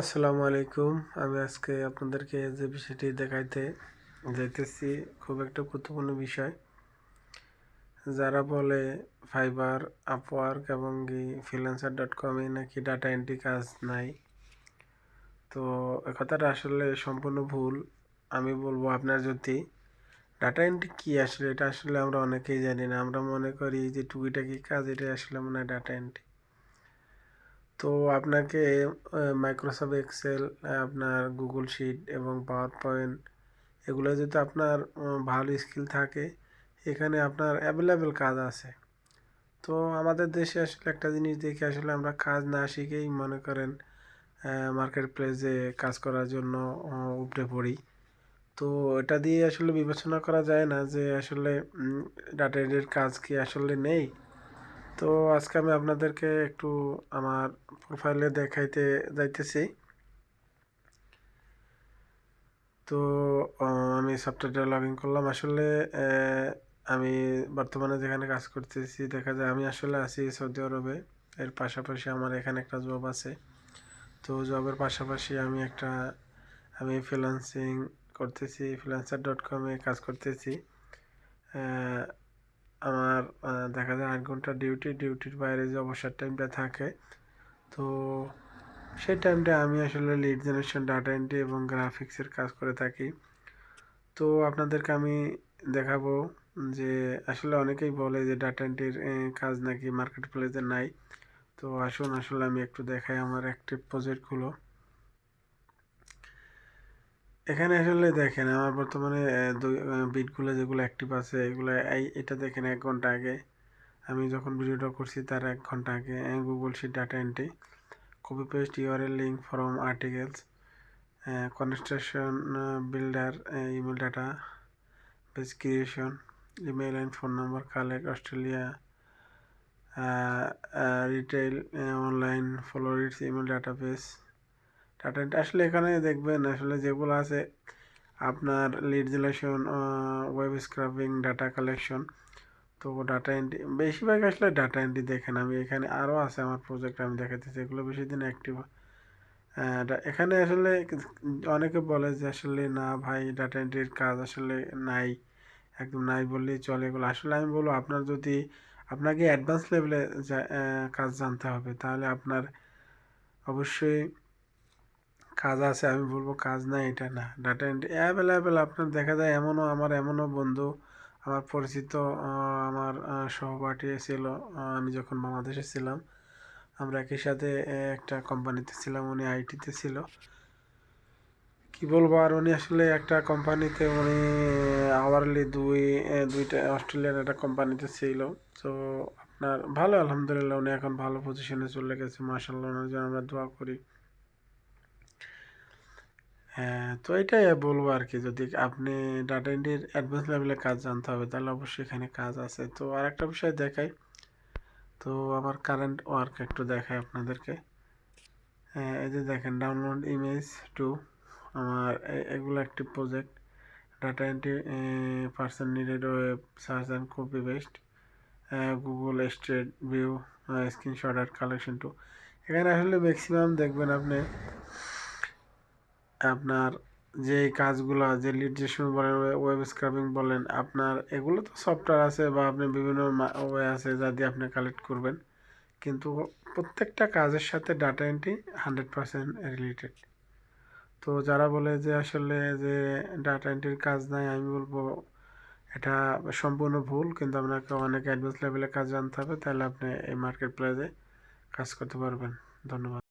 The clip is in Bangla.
আসসালামু আলাইকুম। আমি আজকে আপনাদেরকে যে বিষয়টি দেখাইতে যাইতেছি, খুব একটা গুরুত্বপূর্ণ বিষয়। যারা বলে ফাইবার, আপওয়ার্ক এবং ফ্রিল্যান্সার ডট কমে নাকি ডাটা এন্ট্রি কাজ নাই, তো এ কথাটা আসলে সম্পূর্ণ ভুল। আমি বলব আপনার যদি ডাটা এন্ট্রি কী আসলে, এটা আসলে আমরা অনেকেই জানি না। আমরা মনে করি যে টুকিটাকি কাজ এটা আসলে মনে হয় ডাটা এন্ট্রি। তো আপনাকে মাইক্রোসফট এক্সেল আপনার গুগল শিট এবং পাওয়ার পয়েন্ট এগুলো যদি আপনার ভালো স্কিল থাকে, এখানে আপনার অ্যাভেলেবেল কাজ আছে। তো আমাদের দেশে আসলে একটা জিনিস দেখে আসলে আমরা কাজ না শিখেই মনে করেন মার্কেট প্লেসে কাজ করার জন্য উপরে পড়ি। তো এটা দিয়ে আসলে বিবেচনা করা যায় না যে আসলে ডাটা এন্ট্রির কাজ কি আসলে নেই। তো আজকে আমি আপনাদেরকে একটু আমার প্রোফাইলে দেখাইতে যাইতেছি। তো আমি সফটওয়্যারটা লগ ইন করলাম। আসলে আমি বর্তমানে যেখানে কাজ করতেছি, দেখা যায় আমি আসলে আছি সৌদি আরবে। এর পাশাপাশি আমার এখানে একটা জব আছে। তো জবের পাশাপাশি আমি একটা, আমি ফ্রিলান্সিং করতেছি ফ্রিলান্সার ডট কমে কাজ করতেছি। আমার দেখা যায় আট ঘণ্টা ডিউটি ডিউটির বাইরে যে অবসর টাইমটা থাকে, তো সেই টাইমটা আমি আসলে লিড জেনারেশন ডাটা এন্ট্রি এবং গ্রাফিক্সের কাজ করে থাকি। তো আপনাদেরকে আমি দেখাবো যে আসলে অনেকেই বলে যে ডাটা এন্ট্রির কাজ নাকি মার্কেট প্লেসে নাই। তো আসুন আসলে আমি একটু দেখাই আমার অ্যাক্টিভ প্রজেক্টগুলো এখানে আসলে দেখেন, আমার বর্তমানে বিটগুলো যেগুলো অ্যাক্টিভ আছে, এগুলো, এই, এটা দেখেন এক ঘণ্টা আগে। আমি যখন ভিডিওটা করছি তার এক ঘণ্টা আগে Google sheet data entry copy paste URL link from articles construction builder email data page creation email and phone number collect Australia retail online florists email database data আসলে এখানে দেখবেন আসলে যেগুলো আছে আপনার lead generation web scraping data collection তো ডাটা এন্ট্রি বেশিরভাগ আসলে ডাটা এন্ট্রি দেখেন। আমি এখানে আরও আছে আমার প্রজেক্ট আমি দেখাতেছি এগুলো বেশি দিন অ্যাক্টিভ এখানে আসলে অনেকে বলে যে আসলে না ভাই ডাটা এন্ট্রির কাজ আসলে নাই, একদম নাই বললেই চলে এগুলো। আসলে আমি বলব আপনার যদি, আপনাকে অ্যাডভান্স লেভেলে কাজ জানতে হবে, তাহলে আপনার অবশ্যই কাজ আছে, আমি বলব কাজ না, এটা না। ডাটা এন্ট্রি অ্যাভেলেবেল আপনার দেখা যায় এমনও, আমার এমনও বন্ধু, আমার পরিচিত আমার সহপাঠী ছিল আমি যখন বাংলাদেশে ছিলাম, আমরা একই সাথে একটা কোম্পানিতে ছিলাম, উনি আইটিতে ছিল। কি বলব, আর উনি আসলে একটা কোম্পানিতে, উনি আওয়ারলি দুই দুইটা অস্ট্রেলিয়ার একটা কোম্পানিতে ছিল। তো আপনার ভালো, আলহামদুলিল্লাহ, উনি এখন ভালো পজিশনে চলে গেছে মার্শাল্লাহ জন্য আমরা দোয়া করি। তো এটাই বলব আর কি যদি আপনি ডাটা এন্ট্রির অ্যাডভান্স লেভেলে কাজ জানতে হবে, তাহলে অবশ্যই এখানে কাজ আছে। তো আর একটা বিষয় দেখাই। তো আমার কারেন্ট ওয়ার্ক একটু দেখাই আপনাদেরকে। হ্যাঁ এই যে দেখেন ডাউনলোড ইমেজ টু আমার এগুলো একটি project data entry person needed web search and copy paste Google street view screenshot R collection টু এখানে আসলে ম্যাক্সিমাম দেখবেন আপনি আপনার যে কাজগুলো, যে লিড বলেন ওয়েব স্ক্রাবিং বলেন, আপনার এগুলো তো সফটওয়্যার আছে বা আপনি বিভিন্ন ওয়ে আছে যা দিয়ে আপনি কালেক্ট করবেন। কিন্তু প্রত্যেকটা কাজের সাথে data entry hundred percent related তো যারা বলে যে আসলে যে ডাটা এন্ট্রির কাজ নাই, আমি বলব এটা সম্পূর্ণ ভুল, কিন্তু আপনাকে অনেক অ্যাডভান্স লেভেলে কাজ জানতে হবে, তাহলে আপনি এই মার্কেট প্লেসে কাজ করতে পারবেন। ধন্যবাদ।